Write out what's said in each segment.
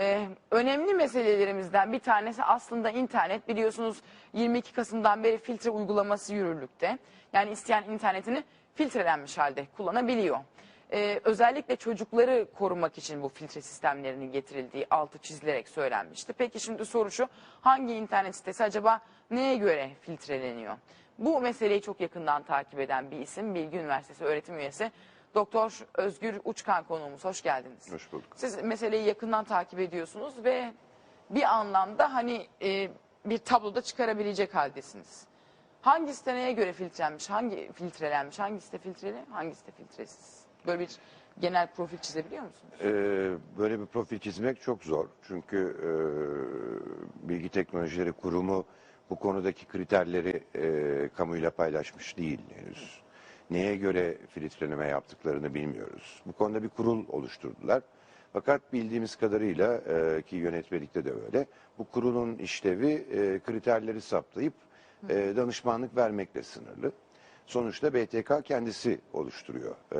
Ee, önemli meselelerimizden bir tanesi aslında internet. Biliyorsunuz 22 Kasım'dan beri filtre uygulaması yürürlükte. Yani isteyen internetini filtrelenmiş halde kullanabiliyor. Ee, özellikle çocukları korumak için bu filtre sistemlerinin getirildiği altı çizilerek söylenmişti. Peki şimdi soru şu hangi internet sitesi acaba neye göre filtreleniyor? Bu meseleyi çok yakından takip eden bir isim Bilgi Üniversitesi öğretim üyesi Doktor Özgür Uçkan konuğumuz. Hoş geldiniz. Hoş bulduk. Siz meseleyi yakından takip ediyorsunuz ve bir anlamda hani e, bir tabloda çıkarabilecek haldesiniz. Hangi neye göre filtrelenmiş, hangi filtrelenmiş, hangisi de filtreli, hangisi de filtresiz? Böyle bir genel profil çizebiliyor musunuz? Ee, böyle bir profil çizmek çok zor. Çünkü e, Bilgi Teknolojileri Kurumu bu konudaki kriterleri e, kamuyla paylaşmış değil henüz. Neye göre filtreleme yaptıklarını bilmiyoruz. Bu konuda bir kurul oluşturdular. Fakat bildiğimiz kadarıyla e, ki yönetmelikte de öyle, bu kurulun işlevi e, kriterleri saptayıp e, danışmanlık vermekle sınırlı. Sonuçta BTK kendisi oluşturuyor e,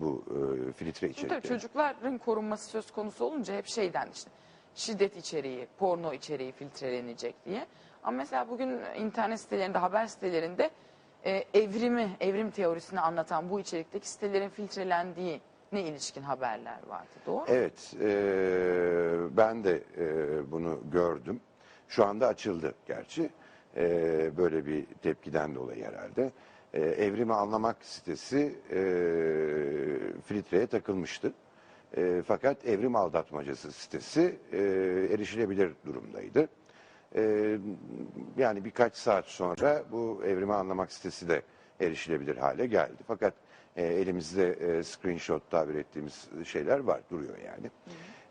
bu e, filtre içerikleri. çocukların korunması söz konusu olunca hep şeyden işte şiddet içeriği, porno içeriği filtrelenecek diye. Ama mesela bugün internet sitelerinde, haber sitelerinde e, evrimi, evrim teorisini anlatan bu içerikteki sitelerin filtrelendiği ne ilişkin haberler vardı. Doğru mu? Evet, e, ben de e, bunu gördüm. Şu anda açıldı gerçi. E, böyle bir tepkiden dolayı herhalde. E, Evrimi Anlamak sitesi e, filtreye takılmıştı. E, fakat Evrim Aldatmacası sitesi e, erişilebilir durumdaydı. E, yani birkaç saat sonra bu Evrimi Anlamak sitesi de erişilebilir hale geldi. Fakat e, elimizde e, screenshot tabir ettiğimiz şeyler var, duruyor yani.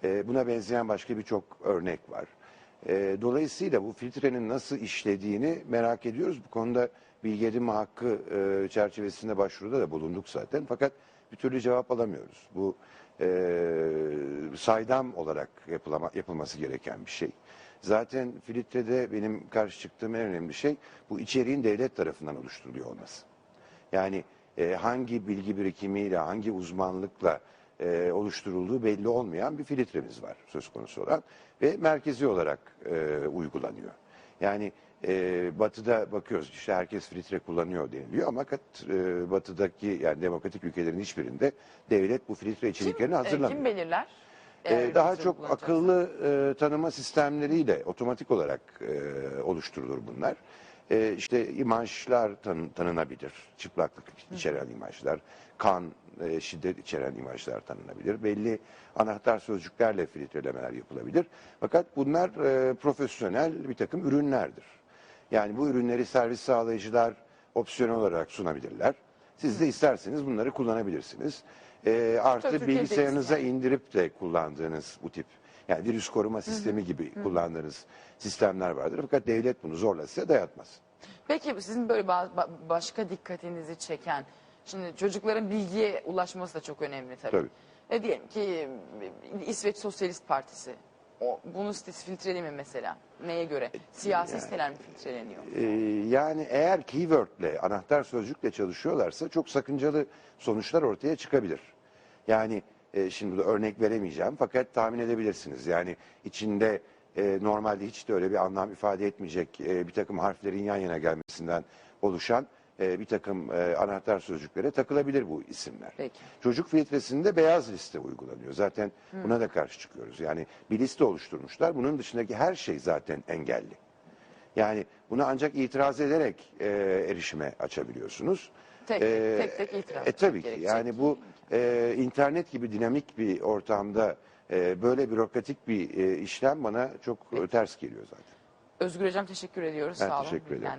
E, buna benzeyen başka birçok örnek var. E, dolayısıyla bu filtrenin nasıl işlediğini merak ediyoruz. Bu konuda bilgi edinme hakkı e, çerçevesinde başvuruda da bulunduk zaten. Fakat bir türlü cevap alamıyoruz. Bu e, saydam olarak yapılama, yapılması gereken bir şey. Zaten filtrede benim karşı çıktığım en önemli şey bu içeriğin devlet tarafından oluşturuluyor olması. Yani e, hangi bilgi birikimiyle, hangi uzmanlıkla e, oluşturulduğu belli olmayan bir filtremiz var söz konusu olan ve merkezi olarak e, uygulanıyor. Yani e, batıda bakıyoruz işte herkes filtre kullanıyor deniliyor ama kat, e, batıdaki yani demokratik ülkelerin hiçbirinde devlet bu filtre içeriklerini Kim, e, hazırlamıyor. kim belirler? Eğer daha çok akıllı e, tanıma sistemleriyle otomatik olarak e, oluşturulur bunlar. E, işte imajlar tan- tanınabilir. Çıplaklık içeren imajlar, kan, e, şiddet içeren imajlar tanınabilir. Belli anahtar sözcüklerle filtrelemeler yapılabilir. Fakat bunlar e, profesyonel bir takım ürünlerdir. Yani bu ürünleri servis sağlayıcılar opsiyonel olarak sunabilirler. Siz de isterseniz bunları kullanabilirsiniz. E, artı bilgisayarınıza indirip de kullandığınız bu tip yani virüs koruma sistemi gibi kullandığınız sistemler vardır. Fakat devlet bunu zorla size dayatmaz. Peki sizin böyle ba- ba- başka dikkatinizi çeken, şimdi çocukların bilgiye ulaşması da çok önemli tabii. Tabii. E diyelim ki İsveç Sosyalist Partisi, o, sitesi filtreli mi mesela? Neye göre? Siyasi yani- siteler mi filtreleniyor? Ee, yani eğer keywordle, anahtar sözcükle çalışıyorlarsa çok sakıncalı sonuçlar ortaya çıkabilir. Yani e, şimdi burada örnek veremeyeceğim fakat tahmin edebilirsiniz. Yani içinde e, normalde hiç de öyle bir anlam ifade etmeyecek e, bir takım harflerin yan yana gelmesinden oluşan e, bir takım e, anahtar sözcüklere takılabilir bu isimler. Peki. Çocuk filtresinde beyaz liste uygulanıyor. Zaten buna da karşı çıkıyoruz. Yani bir liste oluşturmuşlar. Bunun dışındaki her şey zaten engelli. Yani bunu ancak itiraz ederek e, erişime açabiliyorsunuz. Tek tek, tek tek itiraz E tabii ki gerekecek. yani bu e, internet gibi dinamik bir ortamda e, böyle bürokratik bir e, işlem bana çok e, ters geliyor zaten. Özgür Hocam teşekkür ediyoruz. Ben Sağ olun. teşekkür ederim.